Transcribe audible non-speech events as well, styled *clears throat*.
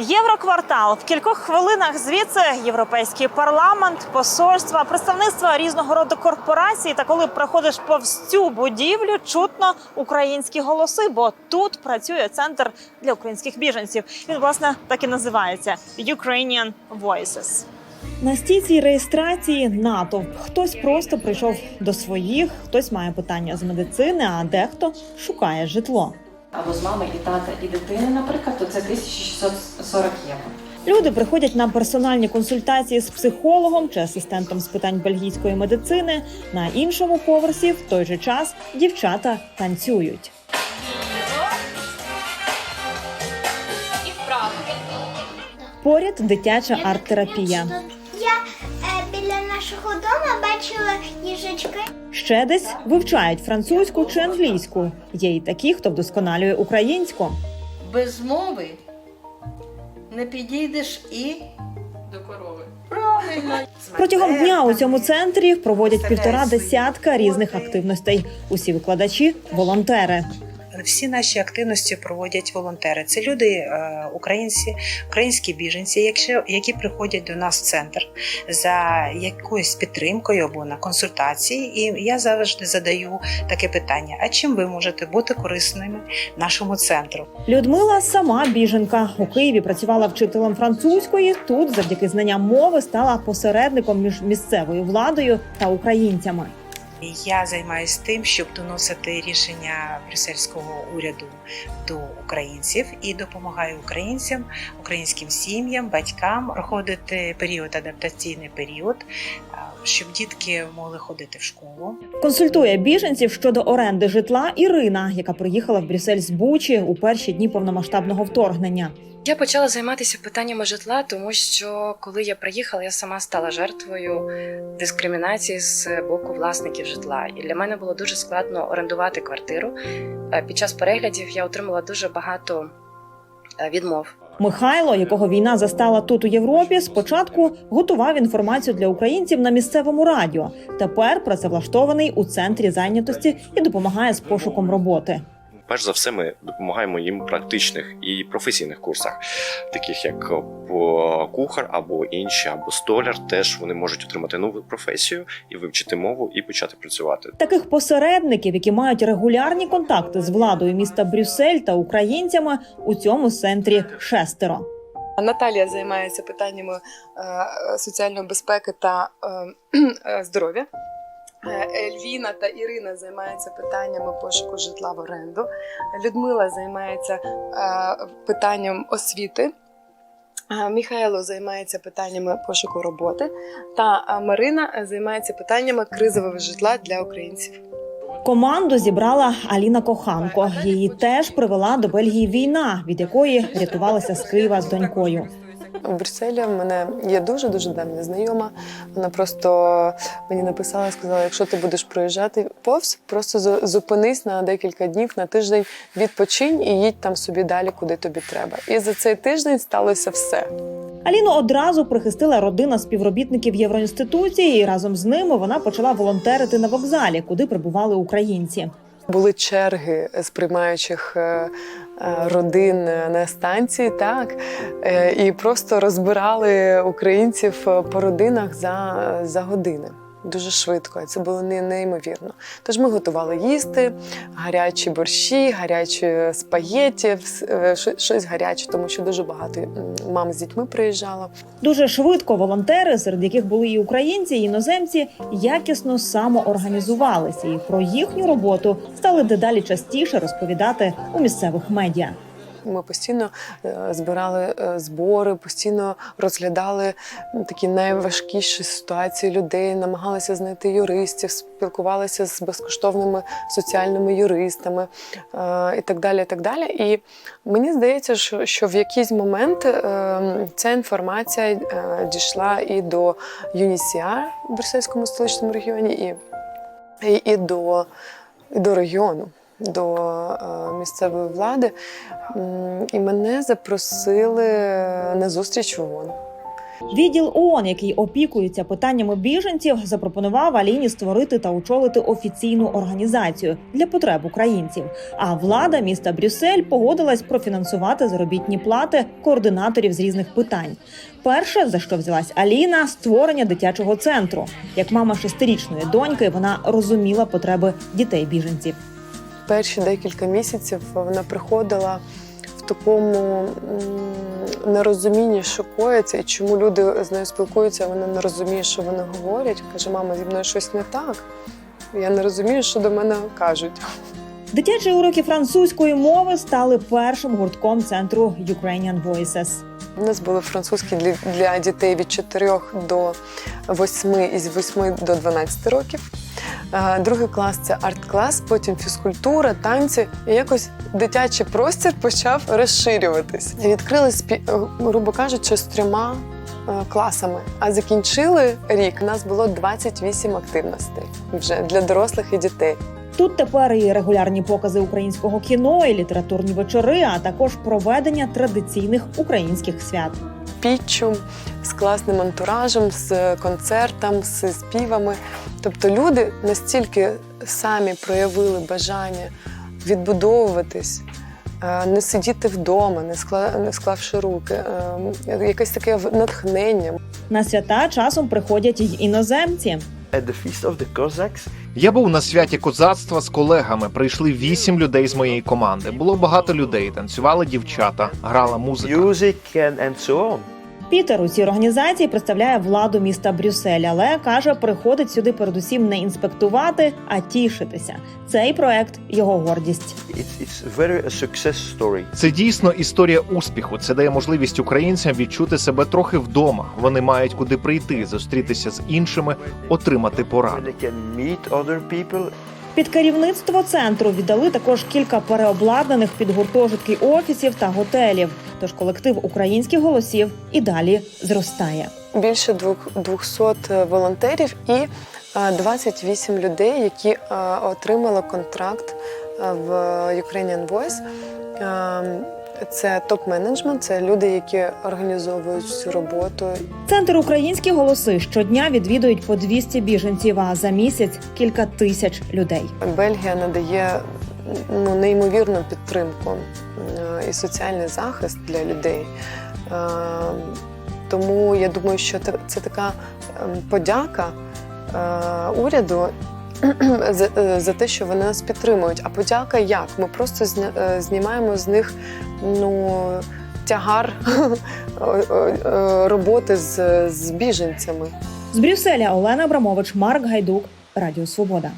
Євроквартал в кількох хвилинах звідси європейський парламент, посольства, представництва різного роду корпорацій. Та коли проходиш повз цю будівлю, чутно українські голоси, бо тут працює центр для українських біженців. Він власне так і називається Ukrainian Voices. На стійцій реєстрації натовп. Хтось просто прийшов до своїх, хтось має питання з медицини, а дехто шукає житло. Або з мами і тата і дитини, наприклад, то це 1640 євро. Люди приходять на персональні консультації з психологом чи асистентом з питань бельгійської медицини. На іншому поверсі в той же час дівчата танцюють. Поряд дитяча арт-терапія. Нашого дому бачила їжачки. Ще десь вивчають французьку чи англійську. Є й такі, хто вдосконалює українську. без мови не підійдеш і До корови. правильно. Протягом дня у цьому центрі проводять півтора десятка різних активностей. Усі викладачі волонтери. Всі наші активності проводять волонтери. Це люди, е, українці, українські біженці, якщо які приходять до нас в центр за якоюсь підтримкою або на консультації. І я завжди задаю таке питання: а чим ви можете бути корисними нашому центру? Людмила сама біженка у Києві працювала вчителем французької. Тут, завдяки знанням мови, стала посередником між місцевою владою та українцями. Я займаюся тим, щоб доносити рішення брюссельського уряду до українців і допомагаю українцям, українським сім'ям, батькам проходити період адаптаційний період, щоб дітки могли ходити в школу. Консультує біженців щодо оренди житла Ірина, яка приїхала в Брюссель з Бучі у перші дні повномасштабного вторгнення. Я почала займатися питаннями житла, тому що коли я приїхала, я сама стала жертвою дискримінації з боку власників житла. І для мене було дуже складно орендувати квартиру. Е, Під час переглядів я отримала дуже багато е, відмов. Михайло, якого війна застала тут у Європі, спочатку готував інформацію для українців на місцевому радіо. Тепер працевлаштований у центрі зайнятості і допомагає з пошуком роботи. Перш за все, ми допомагаємо їм в практичних і професійних курсах, таких як о, кухар або інші, або столяр. Теж вони можуть отримати нову професію і вивчити мову і почати працювати. Таких посередників, які мають регулярні контакти з владою міста Брюссель та українцями, у цьому центрі шестеро. Наталія займається питаннями е, соціальної безпеки та е, *clears throat* е, здоров'я. Е, Ельвіна та Ірина займаються питаннями пошуку житла в оренду. Людмила займається е, питанням освіти. Е, Михайло займається питаннями пошуку роботи, та е, Марина займається питаннями кризового житла для українців. Команду зібрала Аліна Коханко. Її теж привела до Бельгії війна, від якої рятувалася з Києва з донькою. У Брюсселі в мене є дуже дуже давня знайома. Вона просто мені написала, сказала: якщо ти будеш проїжджати повз, просто зупинись на декілька днів на тиждень, відпочинь і їдь там собі далі, куди тобі треба. І за цей тиждень сталося все. Аліну одразу прихистила родина співробітників Євроінституції, і разом з ними вона почала волонтерити на вокзалі, куди прибували українці. Були черги з приймаючих е, родин на станції, так е, і просто розбирали українців е, по родинах за, за години. Дуже швидко, це було не- неймовірно. Тож ми готували їсти, гарячі борщі, гарячі спагеті, е, щось гаряче, тому що дуже багато мам з дітьми приїжджало. Дуже швидко волонтери, серед яких були і українці, і іноземці, якісно самоорганізувалися, і про їхню роботу стали дедалі частіше розповідати у місцевих медіа. Ми постійно е, збирали е, збори, постійно розглядали такі найважкіші ситуації людей, намагалися знайти юристів, спілкувалися з безкоштовними соціальними юристами е, і так далі. І так далі. І мені здається, що, в якийсь момент ця інформація дійшла і до UNHCR в Брюссельському столичному регіоні, і, і, і, до, і до регіону. До е, місцевої влади, і мене запросили на зустріч в ООН. Відділ ООН, який опікується питаннями біженців, запропонував Аліні створити та очолити офіційну організацію для потреб українців. А влада міста Брюссель погодилась профінансувати заробітні плати координаторів з різних питань. Перше, за що взялась Аліна, створення дитячого центру. Як мама шестирічної доньки, вона розуміла потреби дітей біженців. Перші декілька місяців вона приходила в такому нерозумінні, що коїться, і чому люди з нею спілкуються, а вона не розуміє, що вони говорять. Каже, мама, зі мною щось не так. Я не розумію, що до мене кажуть. Дитячі уроки французької мови стали першим гуртком центру Ukrainian Voices. У нас були французькі для, для дітей від 4 до 8 і з 8 до 12 років. Е, Другий клас це арт-клас, потім фізкультура, танці. І якось дитячий простір почав розширюватись. Відкрили, спі- е, грубо кажучи, з трьома е, класами. А закінчили рік. У нас було 28 активностей вже для дорослих і дітей. Тут тепер і регулярні покази українського кіно, і літературні вечори, а також проведення традиційних українських свят. піччю, з класним антуражем, з концертом, з співами. Тобто люди настільки самі проявили бажання відбудовуватись, е, не сидіти вдома, не скла- не склавши руки, е, якесь таке натхнення. На свята часом приходять й іноземці. At the Feast of the Cossacks, Я був на святі козацтва з колегами. Прийшли вісім людей з моєї команди. Було багато людей. Танцювали дівчата, грала музика. music and, and so on. Пітер у цій організації представляє владу міста Брюссель, але каже, приходить сюди передусім не інспектувати, а тішитися. Цей проект його гордість. Це дійсно історія успіху. Це дає можливість українцям відчути себе трохи вдома. Вони мають куди прийти, зустрітися з іншими, отримати пораду. Під керівництво центру віддали також кілька переобладнаних під гуртожитки офісів та готелів. Тож колектив українських голосів і далі зростає. Більше двох- 200 волонтерів і е, 28 людей, які е, отримали контракт е, в Ukrainian Voice. Це топ-менеджмент, це люди, які організовують всю роботу. Центр українські голоси щодня відвідують по 200 біженців, а за місяць кілька тисяч людей. Бельгія надає ну, неймовірну підтримку е, і соціальний захист для людей. Е, Тому я думаю, що це, така ем, подяка е, уряду. *clears throat* За, за те, що вони нас підтримують. А подяка як? Ми просто знімаємо з них ну, тягар *laughs* е, е, роботи з, з біженцями. З Брюсселя Олена Абрамович, Марк Гайдук, Радіо Свобода.